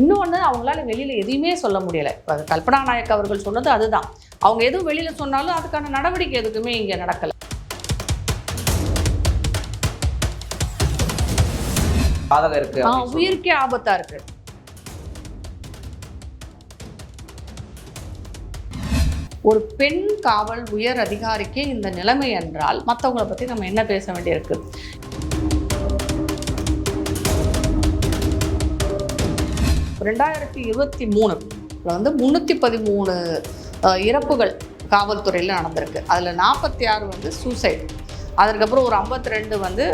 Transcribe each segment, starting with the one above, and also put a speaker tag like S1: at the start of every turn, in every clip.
S1: இன்னொன்று அவங்களால வெளியில் எதையுமே சொல்ல முடியலை. இப்போ கல்பனா நாயக் அவர்கள் சொன்னது அதுதான். அவங்க எதுவும் வெளியில் சொன்னாலும் அதுக்கான நடவடிக்கை எதுக்குமே இங்கே நடக்கலை.
S2: பாதகம் இருக்கு.
S1: உயிருக்கே ஆபத்தா இருக்கு. ஒரு பெண் காவல் உயர் அதிகாரிக்கே இந்த நிலைமை என்றால் மற்றவங்கள பத்தி நம்ம என்ன பேச வேண்டியிருக்கு? ரெண்டாயிரத்தி இருபத்தி மூணு. வந்து முந்நூற்றி பதிமூணு இறப்புகள் காவல்துறையில் நடந்திருக்கு. அதில் நாற்பத்தி ஆறு வந்து சூசைட் அதுக்கப்புறம் ஒரு 52 ரெண்டு வந்து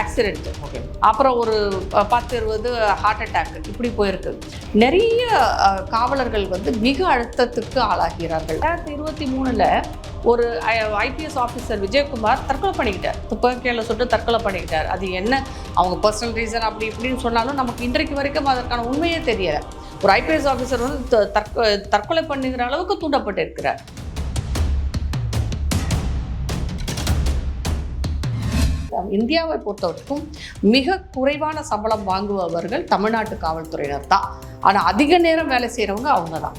S1: ஆக்சிடென்ட்
S2: ஓகே
S1: அப்புறம் ஒரு பத்து இருபது ஹார்ட் அட்டாக் இப்படி போயிருக்கு. நிறைய காவலர்கள் வந்து மிக அழுத்தத்துக்கு ஆளாகிறார்கள். ரெண்டாயிரத்தி இருபத்தி மூணில் ஒரு ஐபிஎஸ் ஆஃபீஸர் விஜயகுமார் தற்கொலை பண்ணிக்கிட்டார். துப்பாக்கியில் சுட்டு தற்கொலை பண்ணிக்கிட்டார். அது என்ன? அவங்க பர்சனல் ரீசன் அப்படி இப்படின்னு சொன்னாலும் நமக்கு இன்றைக்கு வரைக்கும் அதற்கான உண்மையே தெரியலை. ஒரு ஐபிஎஸ் ஆஃபீஸர் வந்து தற்கொலை பண்ணுகிற அளவுக்கு தூண்டப்பட்டு இருக்கிறார் இந்தியாவை பொறுத்த வரைக்கும் மிக குறைவான சம்பளம் வாங்குபவர்கள் தமிழ்நாட்டு காவல்துறையினர் தான். ஆனால் அதிக நேரம் வேலை செய்கிறவங்க அவங்க தான்.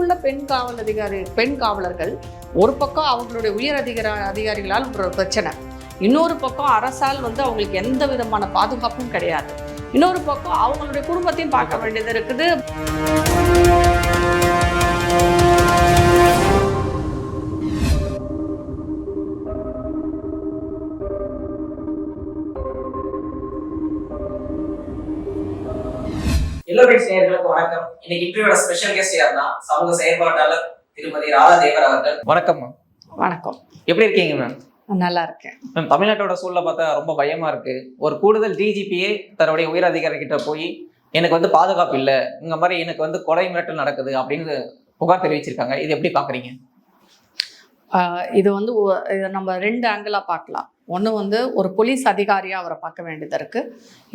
S1: உள்ள பெண் காவல் அதிகாரி பெண் காவலர்கள் ஒரு பக்கம் அவங்களுடைய உயர் அதிகார அதிகாரிகளால் ஒரு பிரச்சனை. இன்னொரு பக்கம் அரசால் வந்து அவங்களுக்கு எந்த விதமான பாதுகாப்பும் கிடையாது. இன்னொரு பக்கம் அவங்களுடைய குடும்பத்தையும் பார்க்க வேண்டியது இருக்குது.
S2: எல்லோரைஸ் நேயர்களுக்கு வணக்கம். இன்னைக்கு இன்டர்வியூட ஸ்பெஷல் கெஸ்ட் யாருன்னா சமூக செயற்பாட்டாளர் திருமதி ராதா தேவர் அவர்கள். வணக்கம் மேம்
S1: வணக்கம்.
S2: எப்படி இருக்கீங்க மேம்
S1: நல்லா இருக்கேன்.
S2: மேம் தமிழ்நாட்டோட சூழலை பார்த்தா ரொம்ப பயமா இருக்கு. ஒரு கூடுதல் டிஜிபியே தன்னுடைய உயர் அதிகாரி கிட்ட போய் எனக்கு வந்து பாதுகாப்பு இல்லை இந்த மாதிரி எனக்கு வந்து கொலை மிரட்டல் நடக்குது அப்படின்னு புகார் தெரிவிச்சிருக்காங்க. இது எப்படி பாக்குறீங்க?
S1: இது வந்து நம்ம ரெண்டு ஆங்கிளாக பார்க்கலாம். ஒன்று வந்து ஒரு போலீஸ் அதிகாரியாக அவரை பார்க்க வேண்டியது இருக்கு.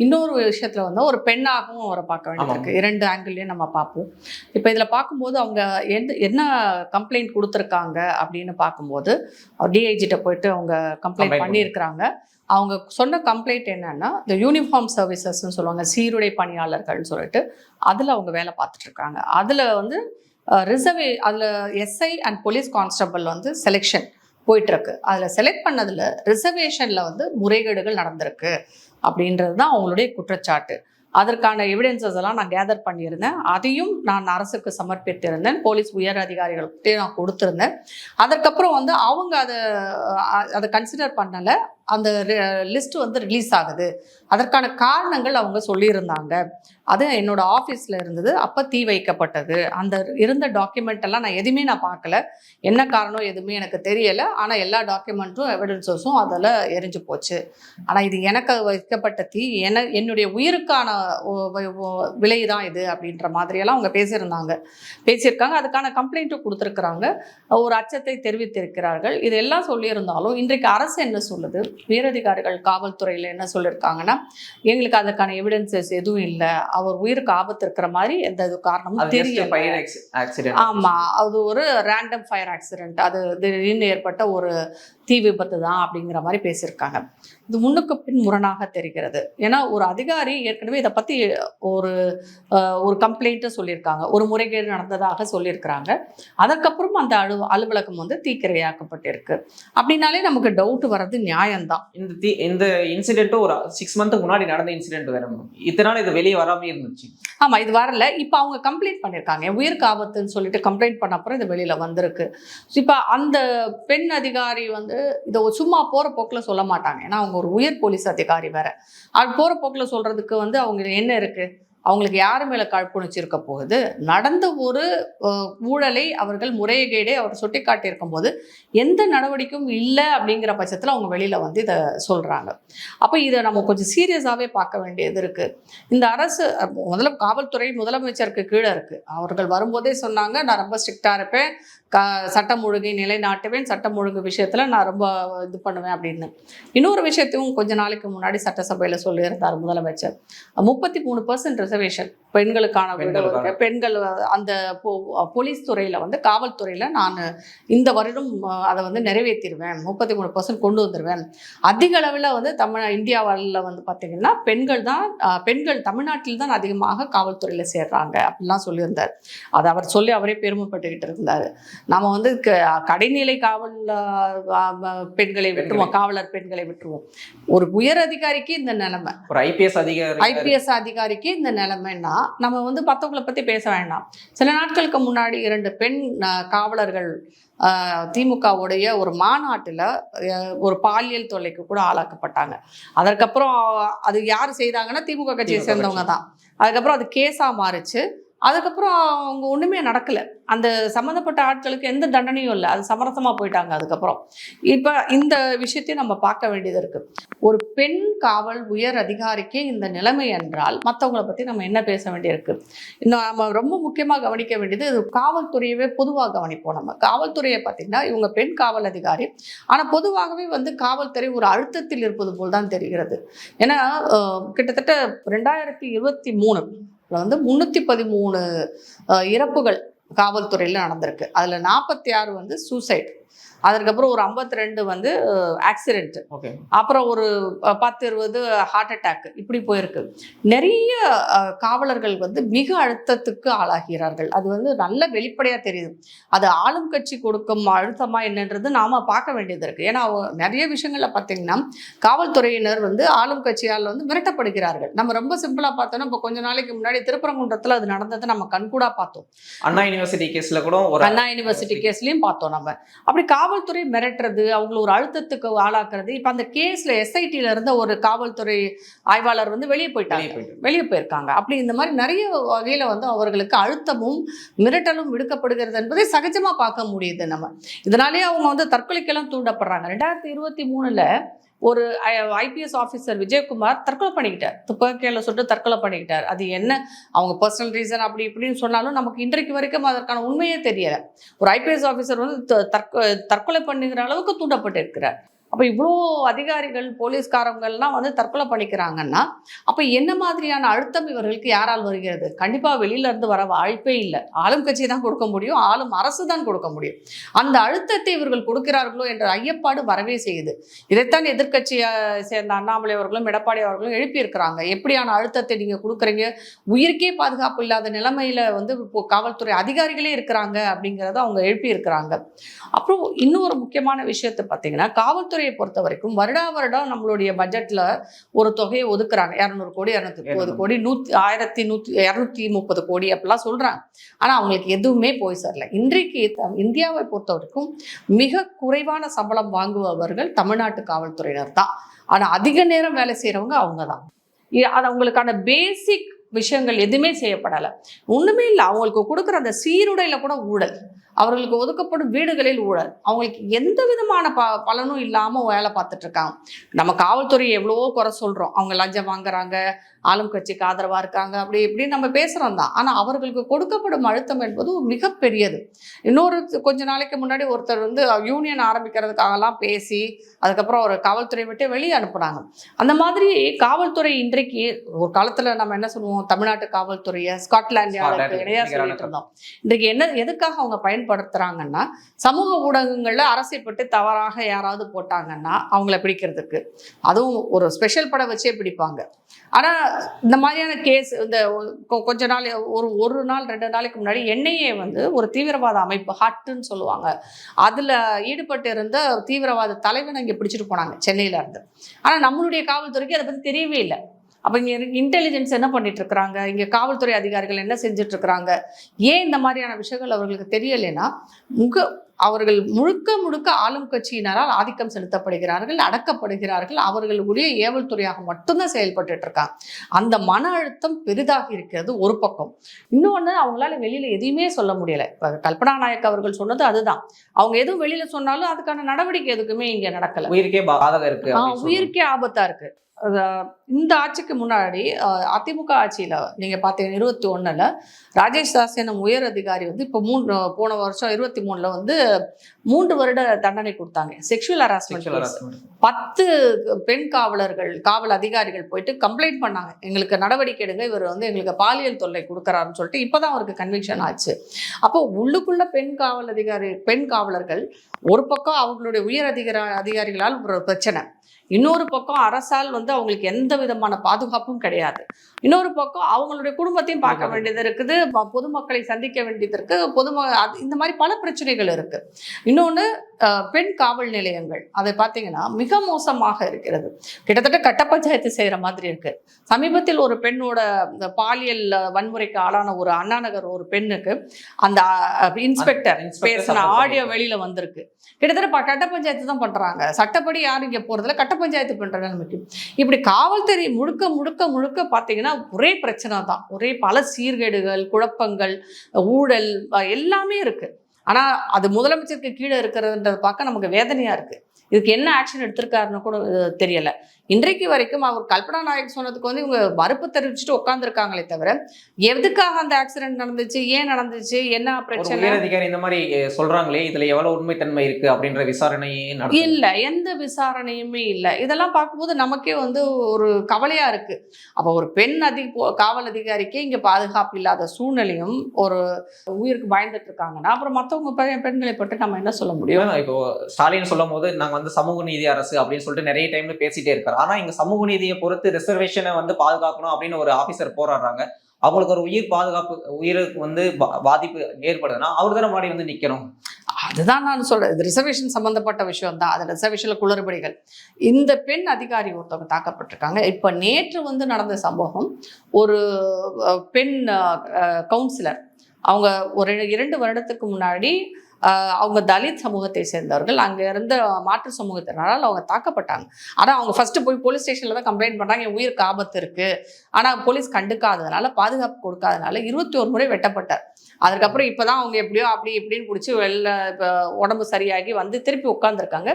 S1: இன்னொரு விஷயத்தில் வந்து ஒரு பெண்ணாகவும் அவரை பார்க்க வேண்டியது இருக்கு. இரண்டு ஆங்கிள்லையும் நம்ம பார்ப்போம். இப்போ இதில் பார்க்கும்போது அவங்க எந்த என்ன கம்ப்ளைண்ட் கொடுத்துருக்காங்க அப்படின்னு பார்க்கும்போது டிஐஜிட்ட போயிட்டு அவங்க கம்ப்ளைண்ட் பண்ணியிருக்கிறாங்க. அவங்க சொன்ன கம்ப்ளைண்ட் என்னன்னா இந்த யூனிஃபார்ம் சர்வீசஸ்ன்னு சொல்லுவாங்க சீருடை பணியாளர்கள்னு சொல்லிட்டு அதில் அவங்க வேலை பார்த்துட்டு இருக்காங்க. அதில் வந்து ரிசர்வே அதில் எஸ்ஐ அண்ட் போலீஸ் கான்ஸ்டபிள் வந்து செலெக்ஷன் போயிட்டுருக்கு. அதில் செலக்ட் பண்ணதில் ரிசர்வேஷனில் வந்து முறைகேடுகள் நடந்திருக்கு. அப்படின்றது தான் அவங்களுடைய குற்றச்சாட்டு. அதற்கான எவிடன்சஸ் எல்லாம் நான் கேதர் பண்ணியிருந்தேன். அதையும் நான் அரசுக்கு சமர்ப்பித்திருந்தேன். போலீஸ் உயர் அதிகாரிகள்கிட்டே நான் கொடுத்துருந்தேன். அதற்கப்புறம் வந்து அவங்க அதை அதை கன்சிடர் பண்ணலை. அந்த லிஸ்ட் வந்து ரிலீஸ் ஆகுது. அதற்கான காரணங்கள் அவங்க சொல்லியிருந்தாங்க. அது என்னோட ஆஃபீஸில் இருந்தது. அப்போ தீ வைக்கப்பட்டது. அந்த இருந்த டாக்குமெண்ட் எல்லாம் நான் எதுவுமே நான் பார்க்கல. என்ன காரணம் எதுவுமே எனக்கு தெரியலை. ஆனால் எல்லா டாக்குமெண்ட்டும் எவிடன்சஸும் அதில் எரிஞ்சு போச்சு. ஆனால் இது எனக்கு வைக்கப்பட்ட தீ என என்னுடைய உயிருக்கான விலை தான் இது அப்படின்ற மாதிரியெல்லாம் அவங்க பேசியிருந்தாங்க. பேசியிருக்காங்க. அதுக்கான கம்ப்ளைண்ட்டும் கொடுத்துருக்குறாங்க. ஒரு அச்சத்தை தெரிவித்திருக்கிறார்கள். இதெல்லாம் சொல்லியிருந்தாலும் இன்றைக்கு அரசு என்ன சொல்லுது? உயரதிகாரிகள் காவல்துறையில் என்ன சொல்லியிருக்காங்கன்னா எங்களுக்கு அதுக்கான எவிடன்சஸ் எதுவும் இல்லை. அவர் உயிருக்கு ஆபத்து இருக்கிற மாதிரி எந்த இது காரணமும் தெரியல.
S2: fire acc- accident.
S1: ஆமா. அது ஒரு ரேண்டம் ஃபயர் ஆக்சிடென்ட் அது திடீர்னு ஏற்பட்ட ஒரு தீ விபத்து தான் அப்படிங்கிற மாதிரி பேசியிருக்காங்க. இது முன்னுக்கு பின் முரணாக தெரிகிறது. ஏன்னா ஒரு அதிகாரி ஏற்கனவே இதை பத்தி ஒரு ஒரு கம்ப்ளைண்ட்டு சொல்லியிருக்காங்க. ஒரு முறைகேடு நடந்ததாக சொல்லியிருக்கிறாங்க. அதற்கப்புறம் அந்த அலு அலுவலகம் வந்து தீக்கிரையாக்கப்பட்டிருக்கு. அப்படின்னாலே நமக்கு டவுட் வர்றது நியாயம்தான்.
S2: இந்த தி- இந்த இன்சிடென்ட்டும் ஒரு சிக்ஸ் மந்த்துக்கு முன்னாடி நடந்த இன்சிடென்ட் வேற. மேம் இத்தனை நாள் இது வெளியே வராம இருந்துச்சு.
S1: ஆமா இது வரல. இப்போ அவங்க கம்ப்ளைண்ட் பண்ணியிருக்காங்க. என் உயிருக்கு ஆபத்துன்னு சொல்லிட்டு கம்ப்ளைண்ட் பண்ண அப்புறம் இது வெளியில வந்திருக்கு. இப்போ அந்த பெண் அதிகாரி வந்து இதை சும்மா போற போக்கில் சொல்ல மாட்டாங்க. ஏன்னா அவங்க ஒரு உயர் போலீஸ் அதிகாரி வேற. அது போகிற போக்கில் சொல்கிறதுக்கு வந்து அவங்க என்ன இருக்குது அவங்களுக்கு யார் மேலே காழ்ப்புணர்ச்சி இருக்க போகுது? நடந்த ஒரு ஊழலை அவர்கள் முறைகேடை அவர் சுட்டி காட்டியிருக்கும் போது எந்த நடவடிக்கையும் இல்லை அப்படிங்கிற பட்சத்தில் அவங்க வெளியில் வந்து இதை சொல்கிறாங்க அப்போ இதை நம்ம கொஞ்சம் சீரியஸாகவே பார்க்க வேண்டியது இருக்குது இந்த அரசு முதல்ல காவல்துறை முதலமைச்சருக்கு கீழே இருக்கு. அவர்கள் வரும்போதே சொன்னாங்க நான் ரொம்ப ஸ்ட்ரிக்டாக இருப்பேன். க சட்டம் ஒழுங்கை நிலைநாட்டுவேன். சட்டம் ஒழுங்கு விஷயத்தில் நான் ரொம்ப இது பண்ணுவேன் அப்படின்னு. இன்னொரு விஷயத்தையும் கொஞ்ச நாளைக்கு முன்னாடி சட்டசபையில் சொல்லியிருந்தார் முதலமைச்சர். முப்பத்தி மூணு பர்சன்ட் ரிசர்வேஷன் பெண்களுக்கான. இருக்கு பெண்கள் அந்த போலீஸ் துறையில வந்து காவல்துறையில நான் இந்த வருடம் அதை வந்து நிறைவேற்றிடுவேன் முப்பத்தி மூணு பர்சன்ட் கொண்டு வந்துடுவேன் அதிக அளவில் வந்து தமிழ் இந்தியாவில் வந்து பார்த்தீங்கன்னா பெண்கள் தான் பெண்கள் தமிழ்நாட்டில் தான் அதிகமாக காவல்துறையில் சேர்றாங்க அப்படிலாம் சொல்லியிருந்தார். அதை அவர் சொல்லி அவரே பெருமைப்பட்டுக்கிட்டு இருந்தார். நம்ம வந்து க- கடைநிலை காவல் பெண்களை விட்டுருவோம் காவலர் பெண்களை விட்டுருவோம். ஒரு உயர் அதிகாரிக்கு இந்த நிலைமை.
S2: ஒரு ஐபிஎஸ் அதிகாரி.
S1: ஐபிஎஸ் அதிகாரிக்கு இந்த நிலைமைன்னா நம்ம வந்து மற்றவங்களை பற்றி பேச வேண்டாம். சில நாட்களுக்கு முன்னாடி இரண்டு பெண் காவலர்கள் திமுகவுடைய ஒரு மாநாட்டில் ஒரு பாலியல் தொல்லைக்கு கூட ஆளாக்கப்பட்டாங்க. அதற்கப்புறம் அது யார் செய்தாங்கன்னா திமுக கட்சியை சேர்ந்தவங்க தான். அதுக்கப்புறம் அது கேஸாக மாறுச்சு. அதுக்கப்புறம் அவங்க ஒன்றுமே நடக்கலை. அந்த சம்மந்தப்பட்ட ஆட்களுக்கு எந்த தண்டனையும் இல்லை. அது சமரசமாக போயிட்டாங்க அதுக்கப்புறம். இப்போ இந்த விஷயத்தையும் நம்ம பார்க்க வேண்டியது இருக்குது ஒரு பெண் காவல் உயர் அதிகாரிக்கே இந்த நிலைமை என்றால் மற்றவங்களை பற்றி நம்ம என்ன பேச வேண்டியிருக்கு? இன்னும் நம்ம ரொம்ப முக்கியமாக கவனிக்க வேண்டியது இது காவல்துறையவே பொதுவாக கவனிப்போம் நம்ம. காவல்துறையை பார்த்திங்கன்னா இவங்க பெண் காவல் அதிகாரி. ஆனால் பொதுவாகவே வந்து காவல்துறை ஒரு அழுத்தத்தில் இருப்பது போல் தான் தெரிகிறது. ஏன்னா கிட்டத்தட்ட ரெண்டாயிரத்தி இருபத்தி மூணு வந்து முந்நூற்றி பதிமூணு இறப்புகள் காவல்துறையில் நடந்திருக்கு. அதில் நாற்பத்தி ஆறு வந்து சூசைட் அதுக்கப்புறம் ஒரு 52 ரெண்டு வந்து ஆக்சிடென்ட் அப்புறம் ஒரு பத்து இருபது ஹார்ட் அட்டாக் இப்படி போயிருக்கு. நிறைய காவலர்கள் வந்து மிக அழுத்தத்துக்கு ஆளாகிறார்கள். அது வந்து நல்ல வெளிப்படையாக தெரியுது. அது ஆளும் கட்சி கொடுக்கும் அழுத்தமா என்னன்றது நாம பார்க்க வேண்டியது இருக்கு. ஏன்னா நிறைய விஷயங்கள்ல பார்த்தீங்கன்னா காவல்துறையினர் வந்து ஆளும் கட்சியால் வந்து மிரட்டப்படுகிறார்கள். நம்ம ரொம்ப சிம்பிளா பார்த்தோம்னா இப்போ கொஞ்ச நாளைக்கு முன்னாடி திருப்பரங்குன்றத்தில் அது நடந்ததை நம்ம கண்கூடா பார்த்தோம்.
S2: அண்ணா யூனிவர்சிட்டி கேஸ்ல கூட
S1: அண்ணா யூனிவர்சிட்டி கேஸ்லயும் பார்த்தோம் நம்ம. அப்படி காவல்துறை மிரட்டுறது அவங்கள ஒரு அழுத்தத்துக்கு ஆளாக்குறது. இப்ப அந்த கேஸ்ல எஸ்ஐடில இருந்த ஒரு காவல்துறை ஆய்வாளர் வந்து வெளியே போயிட்டாங்க.
S2: வெளியே
S1: போயிருக்காங்க. அப்படி இந்த மாதிரி நிறைய வகையில வந்து அவர்களுக்கு அழுத்தமும் மிரட்டலும் விடுக்கப்படுகிறது என்பதை சகஜமா பார்க்க முடியுது நம்ம. இதனாலேயே அவங்க வந்து தற்கொலைக்கெல்லாம் தூண்டப்படுறாங்க. ரெண்டாயிரத்தி இருபத்தி மூணுல ஒரு ஐபிஎஸ் ஆஃபீஸர் விஜயகுமார் தற்கொலை பண்ணிக்கிட்டார். துப்பாக்கியில் சுட்டு தற்கொலை பண்ணிக்கிட்டார். அது என்ன? அவங்க பர்சனல் ரீசன் அப்படி இப்படின்னு சொன்னாலும் நமக்கு இன்றைக்கு வரைக்கும் அதற்கான உண்மையே தெரியல. ஒரு ஐபிஎஸ் ஆஃபீஸர் வந்து தற்கொ தற்கொலை பண்ணுகிற அளவுக்கு தூண்டப்பட்டு இருக்கிறார் அப்போ இவ்வளோ அதிகாரிகள் போலீஸ்காரங்கள்லாம் வந்து தற்கொலை பண்ணிக்கிறாங்கன்னா அப்போ என்ன மாதிரியான அழுத்தம் இவர்களுக்கு யாரால் வருகிறது? கண்டிப்பாக வெளியில இருந்து வர வாய்ப்பே இல்லை. ஆளும் கட்சி தான் கொடுக்க முடியும் ஆளும் அரசு தான் கொடுக்க முடியும். அந்த அழுத்தத்தை இவர்கள் கொடுக்கிறார்களோ என்ற ஐயப்பாடு வரவே செய்யுது. இதைத்தான் எதிர்கட்சியை சேர்ந்த அண்ணாமலை அவர்களும் எடப்பாடி அவர்களும் எழுப்பியிருக்கிறாங்க. எப்படியான அழுத்தத்தை நீங்கள் கொடுக்குறீங்க? உயிருக்கே பாதுகாப்பு இல்லாத நிலைமையில் வந்து இப்போ காவல்துறை அதிகாரிகளே இருக்கிறாங்க அப்படிங்கிறத அவங்க எழுப்பியிருக்கிறாங்க. அப்புறம் இன்னும் ஒரு முக்கியமான விஷயத்தை பார்த்தீங்கன்னா காவல்துறை காவல்துறையை பொறுத்த வரைக்கும் வருடா வருடம் நம்மளுடைய பட்ஜெட்ல ஒரு தொகையை ஒதுக்குறாங்க. இரநூறு கோடி இரநூத்தி முப்பது கோடி நூற்றி ஆயிரத்தி நூற்றி இரநூத்தி முப்பது கோடி அப்படிலாம் சொல்றாங்க. ஆனா அவங்களுக்கு எதுவுமே போய் சேரல. இன்றைக்கு இந்தியாவை பொறுத்த வரைக்கும் மிக குறைவான சம்பளம் வாங்குபவர்கள் தமிழ்நாட்டு காவல்துறையினர் தான். ஆனா அதிக நேரம் வேலை செய்றவங்க அவங்க தான். அது அவங்களுக்கான பேசிக் விஷயங்கள் எதுவுமே செய்யப்படலை. ஒண்ணுமே இல்லை. அவங்களுக்கு கொடுக்குற அந்த சீருடையில கூட ஊழல். அவர்களுக்கு ஒதுக்கப்படும் வீடுகளில் ஊழல். அவங்களுக்கு எந்த விதமான ப பலனும் இல்லாமல் வேலை பார்த்துட்டு இருக்காங்க. நம்ம காவல்துறை எவ்வளவோ குறை சொல்கிறோம் அவங்க லஞ்சம் வாங்குறாங்க ஆளும் கட்சிக்கு ஆதரவாக இருக்காங்க அப்படி இப்படி நம்ம பேசுகிறோம் தான். ஆனால் அவர்களுக்கு கொடுக்கப்படும் அழுத்தம் என்பது மிகப்பெரியது. இன்னொரு கொஞ்ச நாளைக்கு முன்னாடி ஒருத்தர் வந்து யூனியன் ஆரம்பிக்கிறதுக்காகலாம் பேசி அதுக்கப்புறம் ஒரு காவல்துறை விட்டு வெளியே அனுப்புனாங்க. அந்த மாதிரி காவல்துறை இன்றைக்கு ஒரு காலத்தில் நம்ம என்ன சொல்லுவோம்? தமிழ்நாட்டு காவல்துறையை ஸ்காட்லாந்து இணையாக சொல்லிட்டு இருந்தோம். இன்றைக்கு என்ன எதுக்காக அவங்க பயன்படுத்துகிறாங்கன்னா சமூக ஊடகங்கள்ல பற்றி தவறாக யாராவது போட்டாங்கன்னா அவங்கள பிடிக்கிறதுக்கு. அதுவும் ஒரு ஸ்பெஷல் படம் வச்சே பிடிப்பாங்க. ஆனா இந்த மாதிரியான கேஸ் இந்த கொஞ்ச நாள் ஒரு ஒரு நாள் ரெண்டு நாளைக்கு முன்னாடி என்ஐஏ வந்து ஒரு தீவிரவாத அமைப்பு ஹட்டுன்னு சொல்லுவாங்க. அதுல ஈடுபட்டு இருந்த தீவிரவாத தலைவனை இங்க பிடிச்சிட்டு போனாங்க சென்னையில இருந்து. ஆனா நம்மளுடைய காவல்துறைக்கு அதை பத்தி தெரியவே இல்லை. அப்போ இங்கே இன்டெலிஜென்ஸ் என்ன பண்ணிட்டு இருக்கிறாங்க இங்கே காவல்துறை அதிகாரிகள் என்ன செஞ்சுட்டு இருக்கிறாங்க ஏன் இந்த மாதிரியான விஷயங்கள் அவர்களுக்கு தெரியலைன்னா முக அவர்கள் முழுக்க முழுக்க ஆளும் கட்சியினரால் ஆதிக்கம் செலுத்தப்படுகிறார்கள் அடக்கப்படுகிறார்கள். அவர்கள் உரிய ஏவல் துறையாக மட்டும்தான் செயல்பட்டுட்டு இருக்காங்க அந்த மன அழுத்தம் பெரிதாக இருக்கிறது ஒரு பக்கம். இன்னொன்று அவங்களால வெளியில எதையுமே சொல்ல முடியல. இப்போ கல்பனா நாயக் அவர்கள் சொன்னது அதுதான். அவங்க எதுவும் வெளியில சொன்னாலும் அதுக்கான நடவடிக்கை எதுக்குமே இங்க நடக்கல.
S2: உயிருக்கே பாதகம் இருக்கு.
S1: உயிருக்கே ஆபத்தா இருக்கு. இந்த ஆட்சிக்கு முன்னாடி அதிமுக ஆட்சியில் நீங்கள் பார்த்தீங்கன்னா இருபத்தி ஒன்றில் ராஜேஷ் தாஸ் எனும் உயர் அதிகாரி வந்து இப்போ மூணு போன வருஷம் இருபத்தி மூணில் வந்து மூன்று வருட தண்டனை கொடுத்தாங்க. Sexual harassment. பத்து பெண் காவலர்கள் காவல் அதிகாரிகள் போயிட்டு கம்ப்ளைண்ட் பண்ணாங்க. எங்களுக்கு நடவடிக்கை எடுங்க இவர் வந்து எங்களுக்கு பாலியல் தொல்லை கொடுக்குறாருன்னு சொல்லிட்டு இப்போதான் அவருக்கு கன்விக்ஷன் ஆச்சு. அப்போ உள்ளுக்குள்ள பெண் காவல் அதிகாரி பெண் காவலர்கள் ஒரு பக்கம் அவங்களுடைய உயர் அதிகார அதிகாரிகளால் ஒரு பிரச்சனை. இன்னொரு பக்கம் அரசால் வந்து அவங்களுக்கு எந்த விதமான பாதுகாப்பும் கிடையாது. இன்னொரு பக்கம் அவங்களுடைய குடும்பத்தையும் பார்க்க. வேண்டியது இருக்குது. பொதுமக்களை சந்திக்க வேண்டியது இருக்கு. பொதும இந்த மாதிரி பல பிரச்சனைகள் இருக்கு. இன்னொன்று பெண் காவல் நிலையங்கள். அதை பார்த்தீங்கன்னா மிக மோசமாக இருக்கிறது. கிட்டத்தட்ட கட்ட பஞ்சாயத்து செய்கிற மாதிரி இருக்கு. சமீபத்தில் ஒரு பெண்ணோட பாலியல் வன்முறைக்கு ஆளான ஒரு அண்ணா நகர் ஒரு பெண்ணுக்கு அந்த இன்ஸ்பெக்டர் பேசின ஆடியோ. வெளியில வந்திருக்கு. கிட்டத்தட்ட கட்ட பஞ்சாயத்து தான் பண்றாங்க. சட்டப்படி யாரும் இங்க போறதுல கட்ட பஞ்சாயத்து பண்ணுற நிலைமைக்கு இப்படி காவல்துறை முழுக்க முழுக்க முழுக்க பார்த்தீங்கன்னா ஒரே பிரச்சனை தான். ஒரே பல சீர்கேடுகள் குழப்பங்கள் ஊழல் எல்லாமே இருக்கு. ஆனா அது முதலமைச்சருக்கு கீழே இருக்கிறதுன்றதை பார்க்க நமக்கு வேதனையா இருக்கு. இதுக்கு என்ன ஆக்ஷன் எடுத்திருக்காருன்னு கூட தெரியல. இன்றைக்கு வரைக்கும் அவர் கல்பனா நாயக் சொன்னதுக்கு வந்து இவங்க மறுப்பு தெரிவிச்சுட்டு உட்காந்துருக்காங்களே தவிர எதுக்காக அந்த ஆக்சிடென்ட் நடந்துச்சு ஏன் நடந்துச்சு என்ன பிரச்சனை?
S2: அதிகாரி இந்த மாதிரி சொல்றாங்களே இதுல எவ்வளவு உண்மைத்தன்மை இருக்கு அப்படின்ற விசாரணையே
S1: இல்ல எந்த விசாரணையுமே இல்ல. இதெல்லாம் பார்க்கும்போது நமக்கே வந்து ஒரு கவலையா இருக்கு. அப்ப ஒரு பெண் அதி காவல் அதிகாரிக்கே இங்க பாதுகாப்பு இல்லாத சூழ்நிலையும் ஒரு உயிருக்கு பயந்துட்டு இருக்காங்கன்னா அப்புறம் மத்தவங்க பெண்களை பற்றி நம்ம என்ன சொல்ல முடியும்?
S2: இப்போ ஸ்டாலின் சொல்லும் போது நாங்க வந்து சமூக நீதி அரசு அப்படின்னு சொல்லிட்டு நிறைய டைம்ல பேசிட்டே இருக்காரு. ஆனா இங்க சமூக நீதியை பொறுத்து ரிசர்வேஷனை வந்து பாதுகாக்கணும் அப்படின்னு ஒரு ஆபீசர் போராடுறாங்க. அவங்களுக்கு ஒரு உயிர் பாதுகாப்பு உயிருக்கு வந்து பா- பாதிப்பு ஏற்படுதுன்னா அவர் தானே முன்னாடி வந்து நிக்கணும்.
S1: அதுதான் நான் சொல்றேன். இது ரிசர்வேஷன் சம்பந்தப்பட்ட விஷயம் தான் அது ரிசர்வேஷன்ல குளறுபடிகள். இந்த பெண் அதிகாரி ஒருத்தவங்க தாக்கப்பட்டிருக்காங்க. இப்ப நேற்று வந்து நடந்த சம்பவம் ஒரு பெண் கவுன்சிலர் அவங்க ஒரு இரண்டு வருடத்துக்கு முன்னாடி அவங்க தலித் சமூகத்தை சேர்ந்தவர்கள். அங்கே இருந்த மாற்று சமூகத்தினரால் அவங்க தாக்கப்பட்டாங்க. ஆனால் அவங்க ஃபஸ்ட்டு போய் போலீஸ் ஸ்டேஷனில் தான் கம்ப்ளைண்ட் பண்ணுறாங்க என் உயிருக்கு ஆபத்து இருக்குது ஆனால் போலீஸ் கண்டுக்காததுனால பாதுகாப்பு கொடுக்காதனால இருபத்தி ஒரு முறை வெட்டப்பட்டார். அதுக்கப்புறம் இப்போ தான் அவங்க எப்படியோ அப்படி இப்படின்னு பிடிச்சி வெளில இப்போ உடம்பு சரியாகி வந்து திருப்பி உட்காந்துருக்காங்க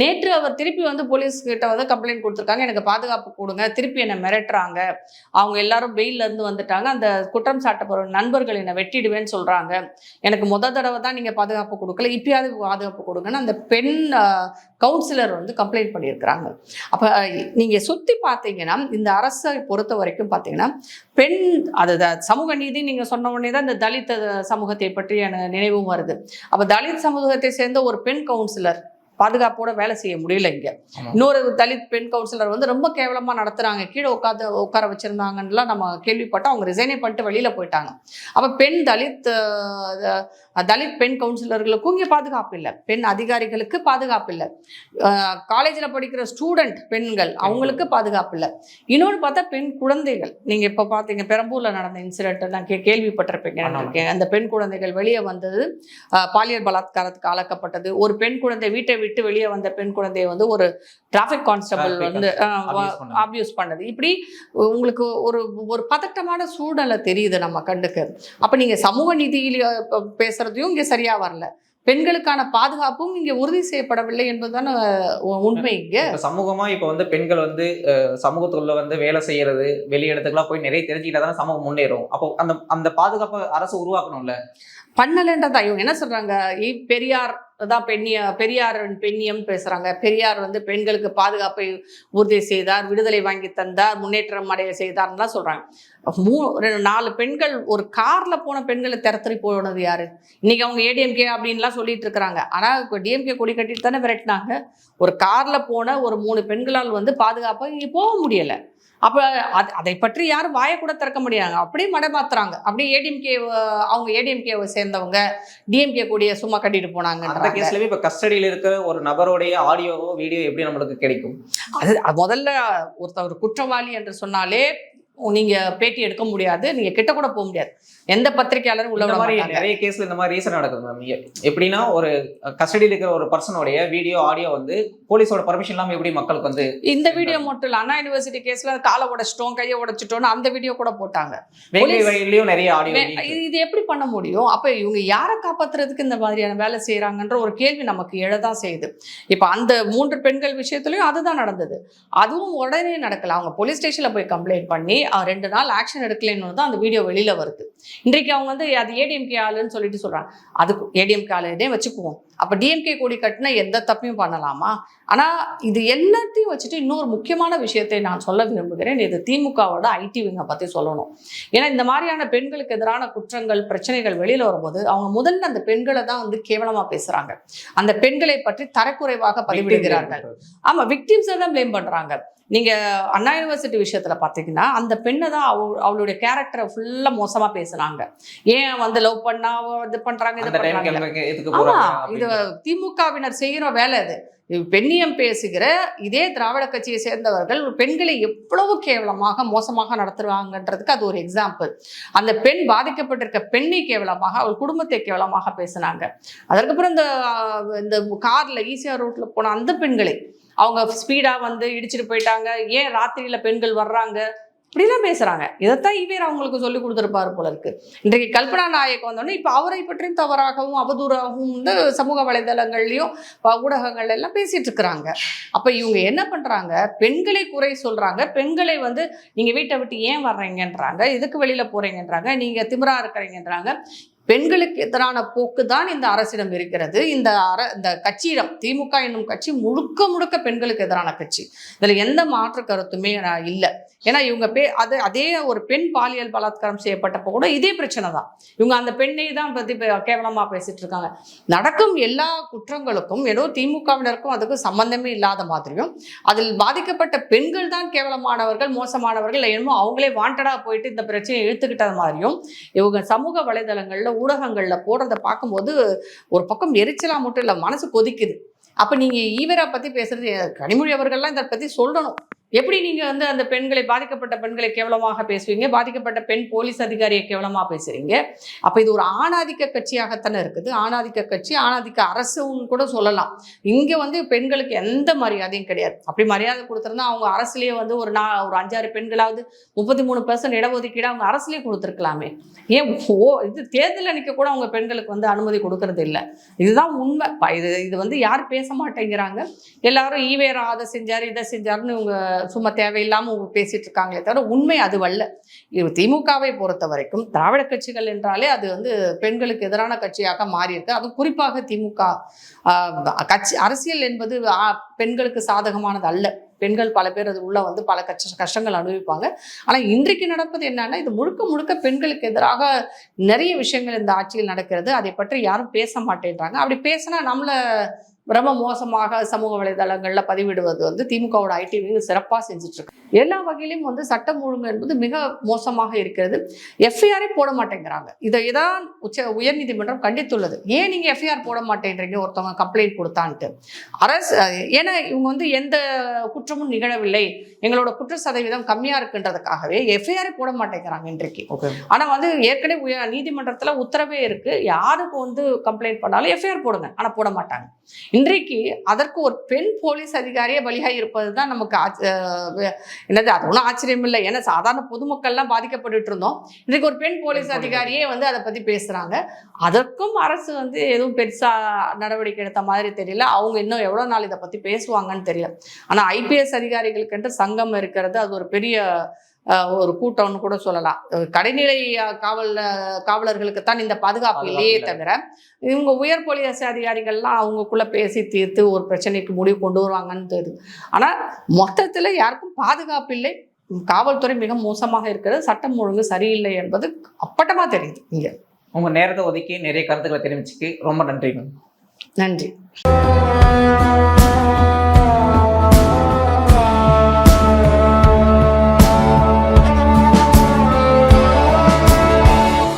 S1: நேற்று அவர் திருப்பி வந்து போலீஸ் கிட்ட வந்து கம்ப்ளைண்ட் கொடுத்துருக்காங்க. எனக்கு பாதுகாப்பு கொடுங்க. திருப்பி என்னை மிரட்டுறாங்க. அவங்க எல்லாரும் வெயிலேருந்து இருந்து வந்துட்டாங்க. அந்த குற்றம் சாட்டப்படுற நண்பர்கள் என்னை வெட்டிடுவேன்னு சொல்கிறாங்க எனக்கு முத தடவை தான் நீங்கள் பாதுகாப்பு கொடுக்கல இப்பயாவது பாதுகாப்பு கொடுங்கன்னு அந்த பெண் கவுன்சிலர் வந்து கம்ப்ளைண்ட் பண்ணியிருக்கிறாங்க. அப்போ நீங்கள் சுற்றி பார்த்தீங்கன்னா இந்த அரசை பொறுத்த வரைக்கும் பார்த்தீங்கன்னா பெண் அது த- சமூக நீதி நீங்கள் சொன்ன உடனே தான் இந்த தலித் சமூகத்தை பற்றி எனக்கு நினைவும் வருது. அப்போ தலித் சமூகத்தை சேர்ந்த ஒரு பெண் கவுன்சிலர் பாதுகாப்போட வேலை செய்ய முடியல இங்க. இன்னொரு தலித் பெண் கவுன்சிலர் வந்து ரொம்ப கேவலமா நடத்துறாங்க. கீழே உட்காந்து உட்கார வச்சிருந்தாங்கன்னுலாம் நம்ம கேள்விப்பட்டோம். அவங்க ரிசைனே பண்ணிட்டு வெளியில போயிட்டாங்க. அப்ப பெண் தலித் தலித் பெண் கவுன்சிலர்களுக்கும் இங்க பாதுகாப்பு இல்லை. பெண் அதிகாரிகளுக்கு பாதுகாப்பு இல்லை. காலேஜில் படிக்கிற ஸ்டூடெண்ட் பெண்கள் அவங்களுக்கு பாதுகாப்பு இல்லை. இன்னொன்று பார்த்தா பெண் குழந்தைகள். நீங்க இப்ப பாத்தீங்க பெரம்பூர்ல நடந்த இன்சிடென்ட் நான் கே கேள்விப்பட்டிருப்பீங்க. நினைக்கிறேன். அந்த பெண் குழந்தைகள் வெளியே வந்தது பாலியல் பலாத்காரத்துக்கு ஆளாக்கப்பட்டது. ஒரு பெண் குழந்தை வீட்டை விட்டு வெளியே வந்த பெண் குழந்தையை வந்து ஒரு டிராஃபிக் கான்ஸ்டபிள் வந்து. அபியூஸ் பண்ணது. இப்படி உங்களுக்கு ஒரு ஒரு பதட்டமான சூழ்நிலை தெரியுது நம்ம கண்டுக்கு அப்ப நீங்க சமூக நீதியில் பேசுறதையும் இங்க சரியா வரல. பெண்களுக்கான பாதுகாப்பும் இங்க உறுதி செய்யப்படவில்லை என்பதுதானே உண்மை இங்க.
S2: சமூகமா இப்ப வந்து பெண்கள் வந்து சமூகத்துக்குள்ள வந்து வேலை செய்யறது வெளி இடத்துக்குலாம் போய் நிறைய தெரிஞ்சுக்கிட்டா தானே சமூகம் முன்னேறும். அப்போ அந்த அந்த பாதுகாப்பை அரசு உருவாக்கணும்ல?
S1: பண்ணலைன்றதா? இவங்க என்ன சொல்கிறாங்க இ- பெரியார் தான் பெண்ணிய பெரியார் பெண்ணியம் பேசுகிறாங்க பெரியார் வந்து பெண்களுக்கு பாதுகாப்பை உறுதி செய்தார் விடுதலை வாங்கி தந்தார் முன்னேற்றம் அடைய செய்தான்னு தான் சொல்கிறாங்க மூ ரெண்டு- நாலு பெண்கள் ஒரு காரில் போன பெண்களை திறத்துறி போனது யார்? இன்றைக்கி அவங்க ஏடிஎம்கே அப்படின்லாம் சொல்லிட்டு இருக்கிறாங்க. ஆனால் இப்போ டிஎம்கே கொடி கட்டிட்டு தானே விரட்டினாங்க. ஒரு காரில் போன ஒரு மூணு பெண்களால் வந்து பாதுகாப்பாக இங்கே போக முடியலை. அப்ப அது அதை பற்றி யாரும் வாயை கூட திறக்க முடியாங்க அப்படியே மடமாத்துறாங்க. அப்படியே ஏடிஎம்கே அவங்க ஏடிஎம்கேவை சேர்ந்தவங்க டிஎம்கே கூடிய சும்மா கட்டிட்டு
S2: அந்த
S1: போனாங்க
S2: கேஸ்லயே இப்ப கஸ்டடியில இருக்கிற ஒரு நபருடைய ஆடியோவோ வீடியோ எப்படி நம்மளுக்கு கிடைக்கும்?
S1: அது முதல்ல ஒருத்தர் குற்றவாளி என்று சொன்னாலே நீங்க பேட்டி எடுக்க முடியாது நீங்க கிட்ட கூட போக முடியாது. எந்த பத்திரிகையாளரும் உள்ள
S2: மாதிரி நிறைய கேஸ்ல இந்த மாதிரி ரீசன் நடக்குது மேம் எப்படின்னா ஒரு கஸ்டடியில் இருக்கிற ஒரு பர்சனுடைய வீடியோ ஆடியோ வந்து போலீஸோட பர்மிஷன் இல்லாம எப்படி மக்களுக்கு வந்து
S1: இந்த வீடியோ மட்டும் இல்ல அண்ணா யூனிவர்சிட்டி கேஸ்ல காலை உடைச்சிட்டோம் கையை உடைச்சிட்டோம்னு அந்த வீடியோ கூட போட்டாங்க.
S2: வழியிலயும் நிறைய ஆடியோ
S1: இது- எப்படி பண்ண முடியும்? அப்ப இவங்க யாரை காப்பாத்துறதுக்கு இந்த மாதிரியான வேலை செய்யறாங்கன்ற ஒரு கேள்வி நமக்கு எழதான் செய்யுது. இப்ப அந்த மூன்று பெண்கள் விஷயத்துலயும் அதுதான் நடந்தது. அதுவும் உடனே நடக்கல. அவங்க போலீஸ் ஸ்டேஷன்ல போய் கம்ப்ளைண்ட் பண்ணி ரெண்டு நாள் ஆக்ஷன் எடுக்கலைன்னு தான் அந்த வீடியோ வெளியில வருது. இன்றைக்கு அவங்க வந்து அது ஏடிஎம்கே ஆளுன்னு சொல்லிட்டு சொல்றாங்க. அதுக்கு ஏடிஎம்கே ஆளுனே வச்சுக்குவோம். அப்ப டிஎம்கே கொடி கட்டினா எந்த தப்பையும் பண்ணலாமா? ஆனா இது எல்லாத்தையும் வச்சுட்டு இன்னொரு முக்கியமான விஷயத்தை நான் சொல்ல விரும்புகிறேன். இது திமுகவோட ஐடி விங்கை பத்தி சொல்லணும். ஏன்னா இந்த மாதிரியான பெண்களுக்கு எதிரான குற்றங்கள் பிரச்சனைகள் வெளியில வரும்போது அவங்க முதல்ல அந்த பெண்களை தான் வந்து கேவலமா பேசுறாங்க. அந்த பெண்களை பற்றி தரக்குறைவாக பதிவிடுகிறார்கள். ஆமா விக்டிம்ஸை தான் ப்ளேம் பண்றாங்க. நீங்க அண்ணா யூனிவர்சிட்டி விஷயத்துல பாத்தீங்கன்னா அந்த பெண்ணை தான் அவ அவளுடைய கேரக்டரை ஃபுல்லா மோசமா பேசுனாங்க. ஏன் வந்து லவ் பண்ணா இது பண்றாங்க இது
S2: போறாங்க
S1: இது. திமுகவினர் செய்கிற வேலை அது. பெண்ணியம் பேசுகிற இதே திராவிட கட்சியை சேர்ந்தவர்கள் பெண்களை எவ்வளவு கேவலமாக மோசமாக நடத்துறாங்கன்றதுக்கு அது ஒரு எக்ஸாம்பிள் அந்த பெண் பாதிக்கப்பட்டிருக்க பெண்ணை கேவலமாக அவள் குடும்பத்தை கேவலமாக பேசினாங்க. அதற்கப்புறம் இந்த இந்த கார்ல ஈசிஆர் ரோட்ல போன அந்த பெண்களை அவங்க ஸ்பீடாக வந்து இடிச்சிட்டு போயிட்டாங்க. ஏன் ராத்திரியில் பெண்கள் வர்றாங்க? இப்படிலாம் பேசுகிறாங்க இதைத்தான் இவர் அவங்களுக்கு சொல்லி கொடுத்துருப்பாரு போல இருக்கு. இன்றைக்கு கல்பனா நாயக் வந்தோடனே இப்போ அவரை பற்றியும் தவறாகவும் அவதூறாகவும் வந்து சமூக வலைதளங்கள்லையும் ஊடகங்கள் எல்லாம் பேசிட்டு இருக்கிறாங்க. அப்போ இவங்க என்ன பண்ணுறாங்க பெண்களை குறை சொல்கிறாங்க பெண்களை வந்து நீங்கள் வீட்டை விட்டு ஏன் வர்றீங்கன்றாங்க. எதுக்கு வெளியில் போகிறீங்கன்றாங்க நீங்கள் திமிரா இருக்கிறீங்கன்றாங்க. பெண்களுக்கு எதிரான போக்கு தான் இந்த அரசிடம் இருக்கிறது. இந்த அர இந்த கட்சியிடம் திமுக என்னும் கட்சி முழுக்க முழுக்க பெண்களுக்கு எதிரான கட்சி. இதில் எந்த மாற்று கருத்துமே நான் இல்லை. ஏன்னா இவங்க பே அது அதே ஒரு பெண் பாலியல் பலாத்காரம் செய்யப்பட்டப்போ கூட இதே பிரச்சனை தான். இவங்க அந்த பெண்ணை தான் பற்றி பே- பேசிட்டு இருக்காங்க. நடக்கும் எல்லா குற்றங்களுக்கும் ஏதோ திமுகவினருக்கும் அதுக்கும் சம்பந்தமே இல்லாத மாதிரியும் அதில் பாதிக்கப்பட்ட பெண்கள் தான் கேவலமானவர்கள் மோசமானவர்கள் என்னமோ அவங்களே வாண்டடாக போயிட்டு இந்த பிரச்சனையை இழுத்துக்கிட்டது மாதிரியும் இவங்க சமூக வலைதளங்களில் ஊடகங்களில் போடுறத பார்க்கும்போது ஒரு பக்கம் எரிச்சலாக மட்டும் இல்லை மனசு கொதிக்குது. அப்போ நீங்கள் ஈவரை பற்றி பேசுகிறது கனிமொழி அவர்கள்லாம் இதை பற்றி சொல்லணும். எப்படி நீங்க வந்து அந்த பெண்களை பாதிக்கப்பட்ட பெண்களை கேவலமாக பேசுவீங்க? பாதிக்கப்பட்ட பெண் போலீஸ் அதிகாரியை கேவலமாக பேசுறீங்க? அப்ப இது ஒரு ஆணாதிக்க கட்சியாகத்தானே இருக்குது. ஆணாதிக்க கட்சி ஆணாதிக்க அரசுன்னு கூட சொல்லலாம். இங்க வந்து பெண்களுக்கு எந்த மரியாதையும் கிடையாது. அப்படி மரியாதை கொடுத்துருந்தா அவங்க அரசுலயே வந்து ஒரு நா ஒரு அஞ்சாறு பெண்களாவது முப்பத்தி மூணு பர்சன்ட் இடஒதுக்கீடு அவங்க அரசுலயே கொடுத்துருக்கலாமே. ஏன் ஓ இது தேர்தல் அன்னைக்கு கூட அவங்க பெண்களுக்கு வந்து அனுமதி கொடுக்கறது இல்லை. இதுதான் உண்மை. இது இது வந்து யாரும் பேச மாட்டேங்கிறாங்க. எல்லாரும் ஈவேரா அதை செஞ்சார் இதை செஞ்சாருன்னு இவங்க சும்மா தேவையில்லாமல் பேசிட்டு இருக்காங்களே தவிர உண்மை அதுவல்ல இது திமுகவை பொறுத்த வரைக்கும் திராவிட கட்சிகள் என்றாலே அது வந்து பெண்களுக்கு எதிரான கட்சியாக மாறியிருக்கு. அது குறிப்பாக திமுக கட்சி அரசியல் என்பது பெண்களுக்கு சாதகமானது அல்ல. பெண்கள் பல பேர் அது உள்ள வந்து பல கஷ்ட கஷ்டங்கள் அனுபவிப்பாங்க. ஆனால் இன்றைக்கு நடப்பது என்னன்னா இது முழுக்க முழுக்க பெண்களுக்கு எதிராக நிறைய விஷயங்கள் இந்த ஆட்சியில் நடக்கிறது. அதை பற்றி யாரும் பேச மாட்டேன்றாங்க. அப்படி பேசினா நம்மளை ரொம்ப மோசமாக சமூக வலைதளங்கள்ல பதிவிடுவது வந்து திமுகவோட ஐடி விங் சிறப்பாக செஞ்சுட்டு இருக்கு எல்லா வகையிலும் வந்து சட்டம் ஒழுங்கு என்பது மிக மோசமாக இருக்கிறது. எஃப்ஐஆரே போட மாட்டேங்கிறாங்க. இதை தான் உச்ச உயர்நீதிமன்றம் கண்டித்துள்ளது. ஏன் நீங்க எஃப்ஐஆர் போட மாட்டேன்றீங்க? ஒருத்தவங்க கம்ப்ளைண்ட் கொடுத்தான்ட்டு. அரசு ஏன்னா இவங்க வந்து எந்த குற்றமும் நிகழவில்லை. எங்களோட குற்ற சதவீதம் கம்மியா இருக்குன்றதுக்காகவே எஃப்ஐஆரே போட மாட்டேங்கிறாங்க இன்றைக்கு.
S2: ஓகே.
S1: ஆனா வந்து ஏற்கனவே உய- நீதிமன்றத்துல உத்தரவே இருக்கு. யாருக்கு வந்து கம்ப்ளைண்ட் பண்ணாலும் எஃப்ஐஆர் போடுங்க. ஆனா போட மாட்டாங்க. இன்றைக்கு அதற்கு ஒரு பெண் போலீஸ் அதிகாரியே பலியாகி இருப்பது தான் நமக்கு என்னது அது ஒன்றும் ஆச்சரியம் இல்லை ஏன்னா சாதாரண பொதுமக்கள்லாம் பாதிக்கப்பட்டுட்டு இருந்தோம். இன்றைக்கு ஒரு பெண் போலீஸ் அதிகாரியே வந்து அதை பத்தி பேசுறாங்க. அதற்கும் அரசு வந்து எதுவும் பெருசா நடவடிக்கை எடுத்த மாதிரி தெரியல. அவங்க இன்னும் எவ்வளவு நாள் இதை பத்தி பேசுவாங்கன்னு தெரியல. ஆனா ஐபிஎஸ் அதிகாரிகளுக்கென்று சங்கம் இருக்கிறது அது ஒரு பெரிய ஒரு கூட்டம்னு கூட சொல்லலாம். கடைநிலை காவல் காவலர்களுக்கு தான் இந்த
S2: பாதுகாப்பு
S1: இல்லையே
S2: இல்லை.
S1: தவிர இவங்க உயர் போலீஸ் அதிகாரிகள்லாம் அவங்களுக்குள்ள பேசி தீர்த்து ஒரு பிரச்சனைக்கு முடிவு கொண்டு வருவாங்கன்னு தெரியுது. ஆனா மொத்தத்துல யாருக்கும் பாதுகாப்பு இல்லை. காவல்துறை மிக மோசமாக இருக்கிறது. சட்டம் ஒழுங்கு சரியில்லை என்பது அப்பட்டமா தெரியுது இங்க.
S2: உங்க நேரத்தை ஒதுக்கி நிறைய கருத்துக்களை தெரிவிச்சுக்கு ரொம்ப நன்றி மேம்.
S1: நன்றி.